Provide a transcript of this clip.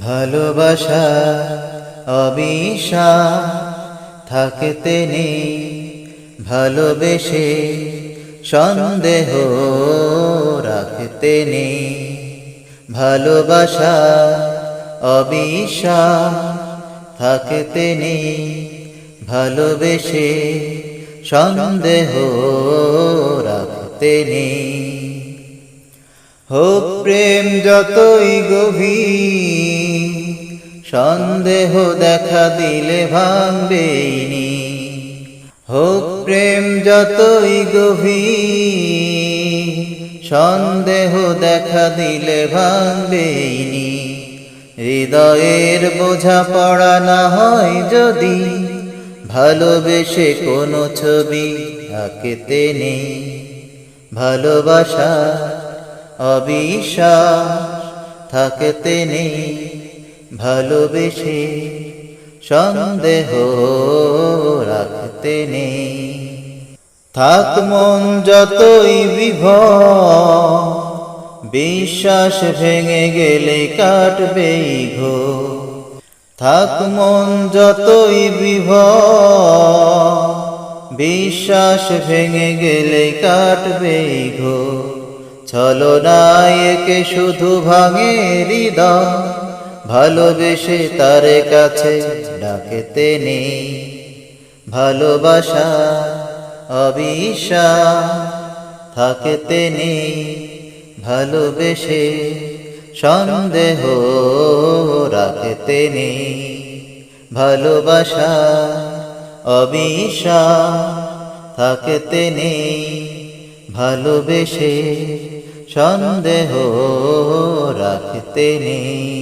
ভালোবাসা, অবিশ্বাস থাকতে নেই। ভালোবেসে সন্দেহ রাখতে নেই। ভালোবাসা, অবিশ্বাস থাকতে নেই। ভালোবেসে সন্দেহ রাখতে নেই। হোক প্রেম যতই গভীর সন্দেহ দেখা দিলে ভাঙবেইনি। হোক প্রেম যতই গভীর, সন্দেহ দেখা দিলে ভাঙবেইনি। হৃদয়ের বোঝা পড়া না হয় যদি, ভালোবেসে কোনো ছবি আঁকতে নেই ভালোবাসা, অবিশ্বাস থাকতে নেই ভালোবেসে সন্দেহ রাখতে নেই। থাক মন যতই বিভ বিশ্বাস ভেঙে গেলে কাটবে ঘো থাক মন যতই বিভ বিশ্বাস ভেঙে গেলে কাটবে ঘো ছলনায় একে শুধু ভাঙে হৃদয় ভালোবেসে তার কাছে ডাকেতে নেই। ভালোবাসা, অবিশ্বাস, থাকতে নেই। ভালোবেসে সন্দেহ রাখতে নেই। ভালোবাসা, অবিশ্বাস, থাকতে নেই। ভালোবেসে সন্দেহ রাখতে নেই।